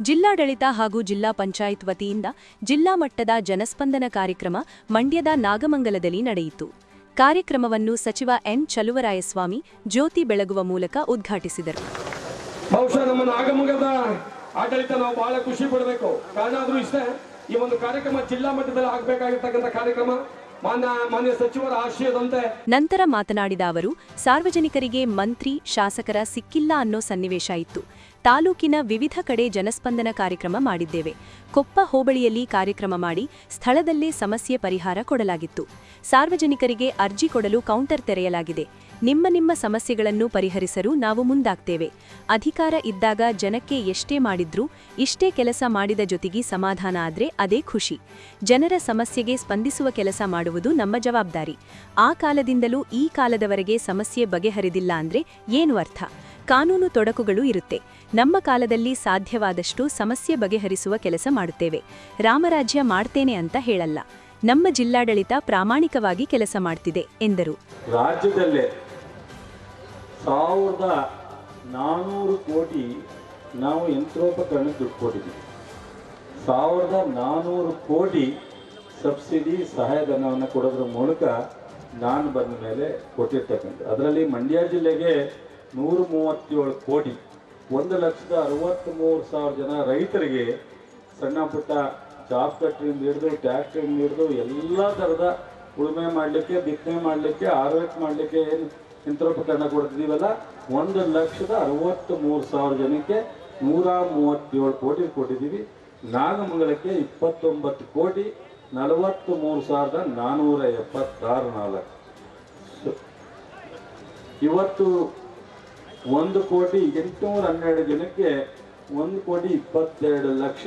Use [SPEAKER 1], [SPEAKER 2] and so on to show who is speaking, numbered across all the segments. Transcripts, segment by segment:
[SPEAKER 1] ಜಿಲ್ಲಾಡಳಿತ ಹಾಗೂ ಜಿಲ್ಲಾ ಪಂಚಾಯತ್ ವತಿಯಿಂದ ಜಿಲ್ಲಾ ಮಟ್ಟದ ಜನಸ್ಪಂದನ ಕಾರ್ಯಕ್ರಮ ಮಂಡ್ಯದ ನಾಗಮಂಗಲದಲ್ಲಿ ನಡೆಯಿತು. ಕಾರ್ಯಕ್ರಮವನ್ನು ಸಚಿವ ಎನ್ ಚಲುವರಾಯಸ್ವಾಮಿ ಜ್ಯೋತಿ ಬೆಳಗುವ ಮೂಲಕ ಉದ್ಘಾಟಿಸಿದರು.
[SPEAKER 2] ಬಹುಶಃ ನಮ್ಮ ನಾಗಮಂಗಲದ ಆಡಳಿತ ನಾವು ಬಹಳ ಖುಷಿ ಪಡಬೇಕು. ಕಾರಣ ಆದ್ರೂ ಇಷ್ಟೇ ಈ ಒಂದು ಕಾರ್ಯಕ್ರಮ ಜಿಲ್ಲಾ ಮಟ್ಟದಲ್ಲಿ ಆಗಬೇಕಾಗಿರ್ತಕ್ಕಂಥ ಕಾರ್ಯಕ್ರಮ ಮಾನ್ಯ ಮಾನ್ಯ ಸಚಿವರ ಆಶಯದಂತೆ.
[SPEAKER 1] ನಂತರ ಮಾತನಾಡಿದ ಅವರು ಸಾರ್ವಜನಿಕರಿಗೆ ಮಂತ್ರಿ ಶಾಸಕರ ಸಿಕ್ಕಿಲ್ಲ ಅನ್ನೋ ಸನ್ನಿವೇಶ ಇತ್ತು. ತಾಲೂಕಿನ ವಿವಿಧ ಕಡೆ ಜನಸ್ಪಂದನ ಕಾರ್ಯಕ್ರಮ ಮಾಡಿದ್ದೇವೆ. ಕೊಪ್ಪ ಹೋಬಳಿಯಲ್ಲಿ ಕಾರ್ಯಕ್ರಮ ಮಾಡಿ ಸ್ಥಳದಲ್ಲೇ ಸಮಸ್ಯೆ ಪರಿಹಾರ ಕೊಡಲಾಗಿತ್ತು. ಸಾರ್ವಜನಿಕರಿಗೆ ಅರ್ಜಿ ಕೊಡಲು ಕೌಂಟರ್ ತೆರೆಯಲಾಗಿದೆ. ನಿಮ್ಮ ನಿಮ್ಮ ಸಮಸ್ಯೆಗಳನ್ನು ಪರಿಹರಿಸಲು ನಾವು ಮುಂದಾಗ್ತೇವೆ. ಅಧಿಕಾರ ಇದ್ದಾಗ ಜನಕ್ಕೆ ಎಷ್ಟೇ ಮಾಡಿದ್ರೂ ಇಷ್ಟೇ ಕೆಲಸ ಮಾಡಿದ ಜೊತೆಗೆ ಸಮಾಧಾನ ಆದ್ರೆ ಅದೇ ಖುಷಿ. ಜನರ ಸಮಸ್ಯೆಗೆ ಸ್ಪಂದಿಸುವ ಕೆಲಸ ಮಾಡುವುದು ನಮ್ಮ ಜವಾಬ್ದಾರಿ. ಆ ಕಾಲದಿಂದಲೂ ಈ ಕಾಲದವರೆಗೆ ಸಮಸ್ಯೆ ಬಗೆಹರಿದಿಲ್ಲ ಅಂದ್ರೆ ಏನು ಅರ್ಥ? ಕಾನೂನು ತೊಡಕುಗಳು ಇರುತ್ತೆ. ನಮ್ಮ ಕಾಲದಲ್ಲಿ ಸಾಧ್ಯವಾದಷ್ಟು ಸಮಸ್ಯೆ ಬಗೆಹರಿಸುವ ಕೆಲಸ ಮಾಡುತ್ತೇವೆ. ರಾಮರಾಜ್ಯ ಮಾಡ್ತೇನೆ ಅಂತ ಹೇಳಲ್ಲ. ನಮ್ಮ ಜಿಲ್ಲಾಡಳಿತ ಪ್ರಾಮಾಣಿಕವಾಗಿ ಕೆಲಸ ಮಾಡ್ತಿದೆ, ಎಂದರು.
[SPEAKER 3] ರಾಜ್ಯದಲ್ಲೇ ಸಾವಿರದ ನಾನ್ನೂರು ಕೋಟಿ ನಾವು ಯಂತ್ರೋಪಕರಣ ದುಡ್ಡು ಕೊಟ್ಟಿದ್ದೀವಿ ಸಾವಿರದ ನಾನ್ನೂರು ಕೋಟಿ ಸಬ್ಸಿಡಿ ಸಹಾಯಧನವನ್ನು ಕೊಡೋದ್ರ ಮೂಲಕ ನಾನು ಬಂದ ಮೇಲೆ ಕೊಟ್ಟಿರ್ತಕ್ಕಂಥ ಅದರಲ್ಲಿ ಮಂಡ್ಯ ಜಿಲ್ಲೆಗೆ ನೂರ ಮೂವತ್ತೇಳು ಕೋಟಿ, ಒಂದು ಲಕ್ಷದ ಅರವತ್ತ್ಮೂರು ಸಾವಿರ ಜನ ರೈತರಿಗೆ ಸಣ್ಣ ಪುಟ್ಟ ಜಾಬ್ ಕಟ್ರಿಂದ ಹಿಡಿದು ಟ್ಯಾಕ್ಟ್ರಿಂದ ಹಿಡಿದು ಎಲ್ಲ ಥರದ ಉಳುಮೆ ಮಾಡಲಿಕ್ಕೆ, ಬಿತ್ತನೆ ಮಾಡಲಿಕ್ಕೆ ಆರೋಗ್ಯ ಮಾಡಲಿಕ್ಕೆ ಏನು ಯಂತ್ರೋಪಕರಣ ಕೊಡ್ತಿದ್ದೀವಲ್ಲ ಒಂದು ಲಕ್ಷದ ಅರವತ್ತ್ ಮೂರು ಸಾವಿರ ಜನಕ್ಕೆ ನೂರ ಮೂವತ್ತೇಳು ಕೋಟಿ ಕೊಟ್ಟಿದ್ದೀವಿ. ನಾಗಮಂಗಲಕ್ಕೆ ಇಪ್ಪತ್ತೊಂಬತ್ತು ಕೋಟಿ ನಲವತ್ತ್ ಮೂರು ಸಾವಿರದ ನಾನ್ನೂರ ಎಪ್ಪತ್ತಾರು ನಾಲ್ಕು. ಇವತ್ತು ಒಂದು ಕೋಟಿ ಎಂಟುನೂರ ಹನ್ನೆರಡು ಜನಕ್ಕೆ ಒಂದು ಕೋಟಿ ಇಪ್ಪತ್ತೆರಡು ಲಕ್ಷ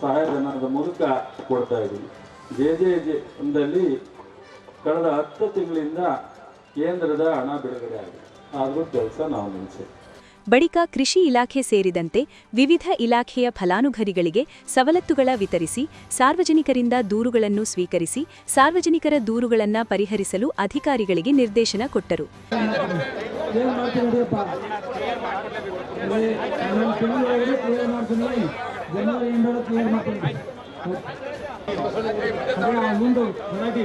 [SPEAKER 3] ಸಹಾಯಧನದ ಮೂಲಕ ಕೊಡ್ತಾ ಇದ್ದೀವಿ. ಜೆ ಜೆ ಜೆ ಒಂದಲ್ಲಿ ಕಳೆದ ಹತ್ತು ತಿಂಗಳಿಂದ ಕೇಂದ್ರದ ಹಣ ಬಿಡುಗಡೆ ಆಗಿದೆ. ಆದರೂ ಕೆಲಸ ನಾವು ನಿಲ್ಲಿಸಿ
[SPEAKER 1] ಬಳಿಕ ಕೃಷಿ ಇಲಾಖೆ ಸೇರಿದಂತೆ ವಿವಿಧ ಇಲಾಖೆಯ ಫಲಾನುಭವಿಗಳಿಗೆ ಸವಲತ್ತುಗಳ ವಿತರಿಸಿ ಸಾರ್ವಜನಿಕರಿಂದ ದೂರುಗಳನ್ನು ಸ್ವೀಕರಿಸಿ ಸಾರ್ವಜನಿಕರ ದೂರುಗಳನ್ನು ಪರಿಹರಿಸಲು ಅಧಿಕಾರಿಗಳಿಗೆ ನಿರ್ದೇಶನ ಕೊಟ್ಟರು.
[SPEAKER 4] ಏನ್ ಮಾಡ್ತೀನಿ ನೋಡಿಯಪ್ಪ? ಇನ್ನೊಂದು ತಿಂಗಳು ಒಳಗಡೆ ಕ್ಲಿಯರ್ ಮಾಡ್ತೀನಿ. ಜನವರಿ ಎಂಟೊಳಗೆ ಕ್ಲಿಯರ್ ಮಾಡ್ತೀನಿ. ಮುಂದೆ ಗಲಾಟೆ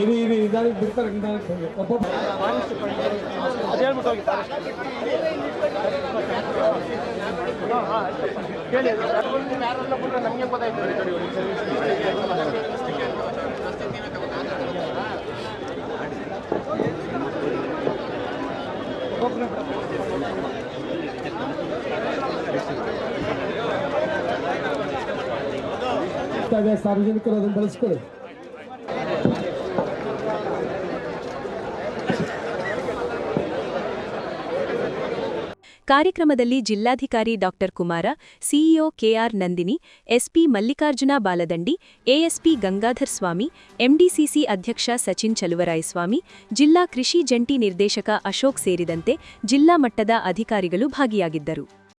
[SPEAKER 4] ಇದು ಇದು ಇದಾಗಿ ಬಿಡ್ತಾರೆ ಇರ್ತವೆ, ಸಾರ್ವಜನಿಕರು ಅದನ್ನು ಬಳಸ್ಕೊಳ್ಳಿ.
[SPEAKER 1] ಕಾರ್ಯಕ್ರಮದಲ್ಲಿ ಜಿಲ್ಲಾಧಿಕಾರಿ doctor Kumara, CEO K R Nandini, SP Mallikarjuna Baladandi, ASP Gangadhar Swamy, MDCC ಅಧ್ಯಕ್ಷ ಸಚಿನ್ ಚಲುವರಾಯಸ್ವಾಮಿ, ಜಿಲ್ಲಾ ಕೃಷಿ ಜಂಟಿ ನಿರ್ದೇಶಕ ಅಶೋಕ್ ಸೇರಿದಂತೆ ಜಿಲ್ಲಾ ಮಟ್ಟದ ಅಧಿಕಾರಿಗಳು ಭಾಗಿಯಾಗಿದ್ದರು.